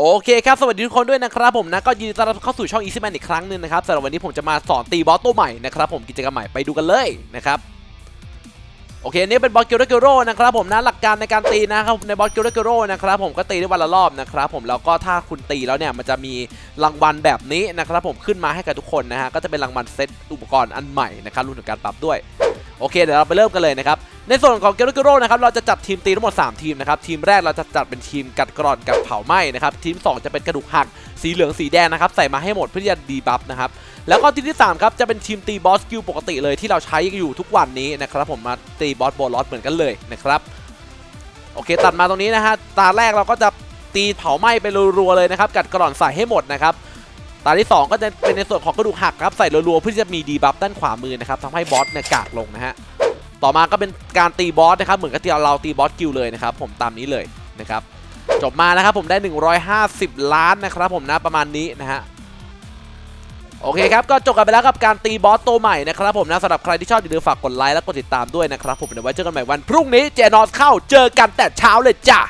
โอเคครับสวัสดีทุกคนด้วยนะครับผมนะก็ยินดีต้อนรับเข้าสู่ช่อง Easy Man อีกครั้งหนึ่งนะครับสำหรับวันนี้ผมจะมาสอนตีบอสตัวใหม่นะครับผมกิจกรรมใหม่ไปดูกันเลยนะครับโอเคอันนี่เป็นบอสเกลเกโรนะครับผมนะหลักการในการตีนะครับในบอสเกลเกโรนะครับผมก็ตีได้วันละรอบนะครับผมแล้วก็ถ้าคุณตีแล้วเนี่ยมันจะมีรางวัลแบบนี้นะครับผมขึ้นมาให้กับทุกคนนะฮะก็จะเป็นรางวัลเซตอุปกรณ์อันใหม่นะครับรวมถึงการปรับด้วย โอเคเดี๋ยวเราไปเริ่มกันเลยนะครับในส่วนของเกลเกโรนะครับเราจะจัดทีมตีทั้งหมด 3 ทีมนะครับทีมแรกเราจะจัดเป็นทีมกัดกร่อนกับเผาไหม้นะครับทีม 2 จะเป็นกระดูกหักสีเหลืองสีแดงนะครับใส่มาให้หมดเพื่อที่จะดีบัฟนะครับแล้วก็ทีมที่3ครับจะเป็นทีมตีบอสกิลปกติเลยที่เราใช้อยู่ทุกวันนี้นะครับผมมาตีบอสโบลอสเหมือนกันเลยนะครับโอเคตัดมาตรงนี้นะฮะตาแรกเราก็จะตีเผาไหม้ไปรัวๆเลยนะครับกัดกร่อนใส่ให้หมดนะครับ ตาที่ 2 ก็จะเป็นในส่วนของกระดูกหักครับใส่รัวๆเพื่อที่จะมีดีบัฟด้านขวามือนะครับทำให้บอสเนี่ยกากลงนะฮะต่อมาก็เป็นการตีบอสนะครับเหมือนกับที่เราตีบอสกิลเลยนะครับผมตามนี้เลยนะครับจบมานะครับผมได้ 150 ล้านนะครับผมนะประมาณนี้นะฮะโอเคครับ ก็จบกันไปแล้วกับการตีบอสตัวใหม่นะครับผมนะสำหรับใครที่ชอบอย่าลืมฝากกดไลค์และกดติดตามด้วยนะครับผมเดี๋ยวไว้เจอกันใหม่วันพรุ่งนี้เจนอสเข้าเจอกันแต่เช้าเลยจ้ะ